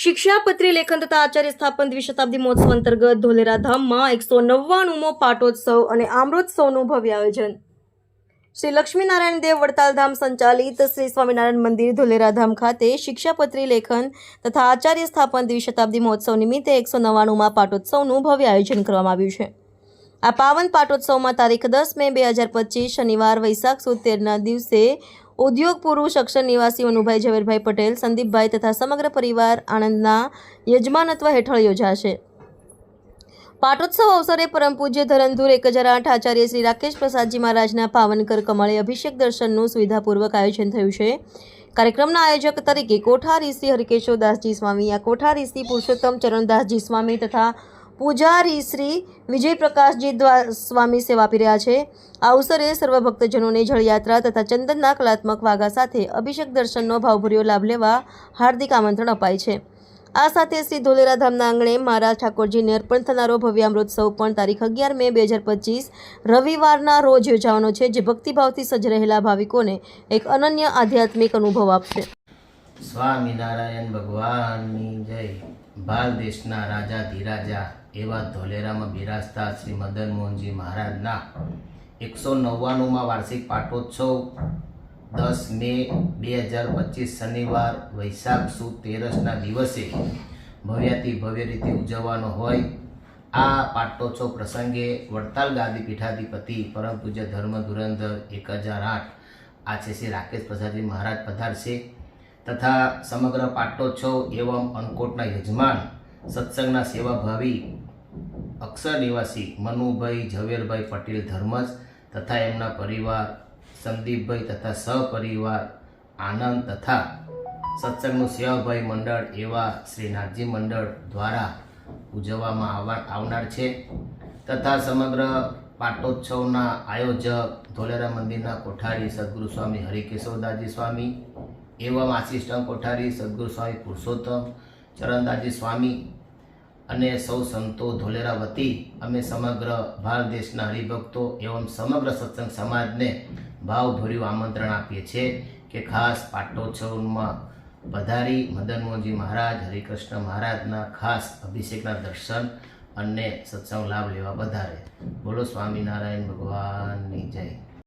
શિક્ષાપત્રી લેખન તથા આચાર્ય સ્થાપન દ્વિશતાબ્દી મહોત્સવ અંતર્ગત ધોલેરા ધામમાં એકસો નવ્વાણુંમો પાટોત્સવ અને આમરોત્સવનું ભવ્ય આયોજન. શ્રી લક્ષ્મીનારાયણ દેવ વડતાલ ધામ સંચાલિત શ્રી સ્વામિનારાયણ મંદિર ધોલેરા ધામ ખાતે શિક્ષાપત્રી લેખન તથા આચાર્ય સ્થાપન દ્વિશતાબ્દી મહોત્સવ નિમિત્તે એકસો નવ્વાણુંમાં પાટોત્સવનું ભવ્ય આયોજન કરવામાં આવ્યું છે. આ પાવન પાટોત્સવમાં તારીખ દસ મે બે હજાર પચીસ શનિવાર વૈશાખ સુદ દિવસે ઉદ્યોગ પુરુષ અક્ષર નિવાસી મનુભાઈ ઝવેરભાઈ પટેલ, સંદીપભાઈ તથા સમગ્ર પરિવાર આણંદના યજમાનત્વ હેઠળ યોજાશે. પાટોત્સવ અવસરે પરમ પૂજ્ય ધરમધુર એક હજાર આઠ આચાર્ય શ્રી રાકેશ પ્રસાદજી મહારાજના પાવનકર કમળે અભિષેક દર્શનનું સુવિધાપૂર્વક આયોજન થયું છે. કાર્યક્રમના આયોજક તરીકે કોઠારી શ્રી હરિકેશવદાસજી સ્વામી, આ કોઠારી પુરુષોત્તમ ચરણદાસજી સ્વામી તથા પૂજારી શ્રી વિજયપ્રકાશજી સ્વામી સેવા આપી રહ્યા છે. આ અવસરે સર્વ ભક્તજનોને જળયાત્રા તથા ચંદનના કલાત્મક વાઘા સાથે અભિષેક દર્શનનો ભાવભર્યો લાભ લેવા હાર્દિક આમંત્રણ અપાય છે. આ સાથે શ્રી ધોલેરા ધામના આંગણે મહારાજ ઠાકોરજીને અર્પણ થનારો ભવ્ય અમૃતસવ પણ તારીખ અગિયાર મે બે હજાર પચીસ, રવિવારના રોજ યોજાવાનો છે, જે ભક્તિભાવથી સજ્જ રહેલા ભાવિકોને એક અનન્ય આધ્યાત્મિક અનુભવ આપશે. સ્વામિનારાયણ ભગવાનની જય. ભારત દેશના રાજા ધીરાજા. એવા ધોલેરામાં બિરાજતા શ્રી મદન મોહનજી મહારાજના એકસો નવ્વાણુંમાં વાર્ષિક પાટોત્સવ દસ મે બે હજાર પચીસ શનિવાર વૈશાખ સુદ તેરસના દિવસે ભવ્યાતિ ભવ્ય રીતે ઉજવવાનો હોય. આ પાટોત્સવ પ્રસંગે વડતાલ ગાદી પીઠાધિપતિ પરમ પૂજ્ય ધર્મ ધુરંધર એક હજાર આઠ આ છે શ્રી રાકેશ પ્રસાદજી મહારાજ પધારશે તથા સમગ્ર પાટોત્સવ એવમ અનકોટના યજમાન સત્સંગના સેવાભાવી અક્ષર નિવાસી મનુભાઈ, ઝવેરભાઈ પટેલ ધર્મજ તથા એમના પરિવાર સંદીપભાઈ તથા સહપરિવાર આનંદ તથા સત્સંગનું સેવાભાઈ મંડળ એવા શ્રી નાથજી મંડળ દ્વારા ઉજવવામાં આવનાર છે તથા સમગ્ર પાટોત્સવના આયોજક ધોલેરા મંદિરના કોઠારી સદગુરુ સ્વામી હરિકેશવદાસજી સ્વામી એવમ આસિસ્ટન્ટ કોઠારી સદગુરુ સ્વામી પુરુષોત્તમ ચરણદાસજી સ્વામી અને સૌ સંતો ધોલેરા વતી અમે સમગ્ર ભારત દેશના હરિભક્તો એવમ સમગ્ર સત્સંગ સમાજને ભાવભર્યું આમંત્રણ આપીએ છીએ કે ખાસ પાટોત્સવમાં પધારી મદન મોહનજી મહારાજ, હરિકૃષ્ણ મહારાજના ખાસ અભિષેકના દર્શન અને સત્સંગ લાભ લેવા વધારે. બોલો સ્વામિનારાયણ ભગવાનની જય.